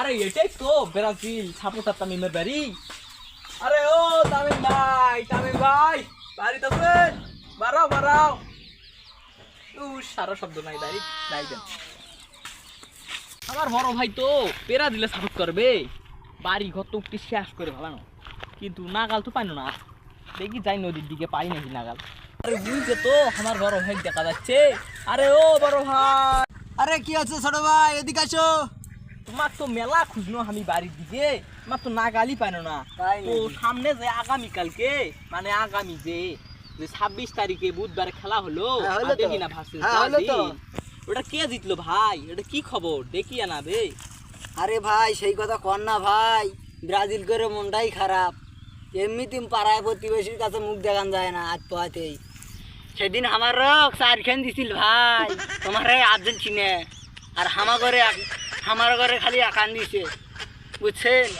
আরে, এটাই তো ব্রাজিল। তামিমের বাড়ি। আরে, ও তামিম ভাই তামিম ভাই বাড়াও বাড়াও। সারা শব্দ নাই দাঁড়ি দেন। আমার বড় ভাই তো পেরা দিলে সাপোর্ট করবে। বাড়ি ঘর তো উঠতে শেষ করে ভালো কিন্তু নাগাল তো পাইনো না। দেখি যাই নদীর দিকে, পাই নাকি নাগাল। আরে, বুঝছে তো, আমার বড় ভাই দেখা যাচ্ছে। আরে, ও বড় ভাই। আরে কি আছে ছোট ভাই? এদিকে আসো। তোমার তো মেলা খুঁজনো আমি বাড়ির দিকে। তোমার তো নাগালি পাইনো না। তো সামনে যে আগামীকালকে মানে আগামী যে ছাব্বিশ তারিখে বুধবার খেলা হলো হ্যাঁ। দেখি না ভার্সেস হ্যাঁ। ওটা কে জিতলো ভাই? ওটা কি খবর? দেখি না বে আরে ভাই সেই কথা কর না ভাই। ব্রাজিল করে মনটাই খারাপ। এমনিতে পাড়ায় প্রতিবেশীর কাছে মুখ দেখান যায় না আজ পোয়াতেই সেদিন আমার চারখান দিছিল ভাই। তোমার আর্জেন্টিনা। আর হামা এক- আমার ঘরে খালি একান দিছে। বুঝছেন?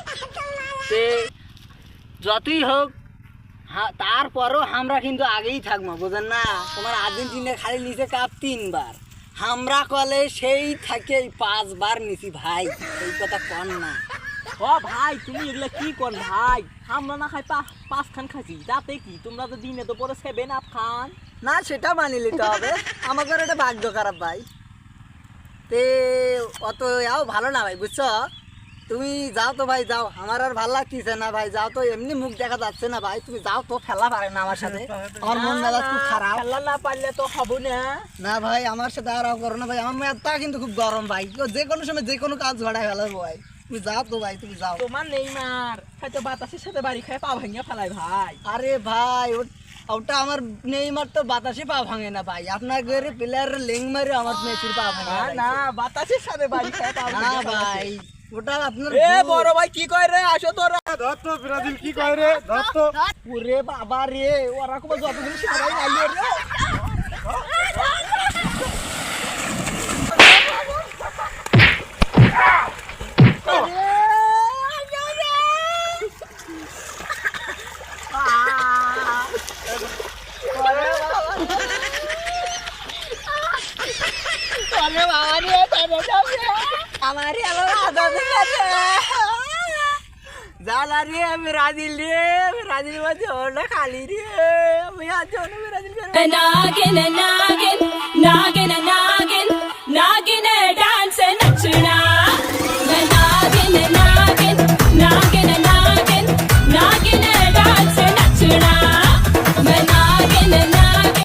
যতই হোক তারপরও আমরা কিন্তু আগেই থাকব, বোঝেন না? তোমার আর্জেন্টিনা খালি নিচে কাপ তিনবার। আমরা কলে সেই থাকে পাঁচবার নিছি ভাই। এই কথা কন না। ও ভাই তুমি এগুলা কি কর ভাই আমরা না খাই পাঁচ খান যাতে কি? তোমরা তো দিনে তো পরে সেভেন আপ খান। না সেটা মানি নিতে হবে। আমার ঘরে এটা ভাগ্য খারাপ ভাই। তে অত যাও ভালো না ভাই বুঝছ? তুমি যাও তো ভাই যাও। আমার আর ভালো লাগতেছে না ভাই যাও তো। এমনি মুখ দেখা যাচ্ছে না ভাই। তুমি যাও তো খেলা পারে না আমার সাথে। আমার মন মেজাজ খুব খারাপ। খেলা না পারলে তো হব না। না ভাই আমার সাথে আর করো না ভাই। আমার মেয়াদটা কিন্তু খুব গরম ভাই। যে কোনো সময় যে কোনো কাজ ঘটায় ফেলাবো ভাই। তুমি যাও তো ভাই তুমি যাও। তোমার নেইমার হয়তো বাতাসের সাথে বাড়ি খায় পা ভাঙিয়া ফেলায় ভাই। আরে ভাই ওটা আমার নেইমার তো বাতাসে পা ভাঙে না ভাই। আপনার ঘরে প্লেয়ার লেং মারে আমার মেসির পা ভাঙে না না বাতাসের সাথে বাড়ি খায় পা না ভাই। ওটা আপনার এ বড় ভাই কি কয় রে? আসো তোরা ধরতো ব্রাজিল কি কয় রে? ধরতো। ওরে বাবা রে ওরা কোনো যতগুলো সবাই আইলো রে। আমারে আলো আদা দেখে জালা রে ব্রাজিল রে ব্রাজিল মধ্যে ওটা খালি রে। আমি আজ Brazil Na na na na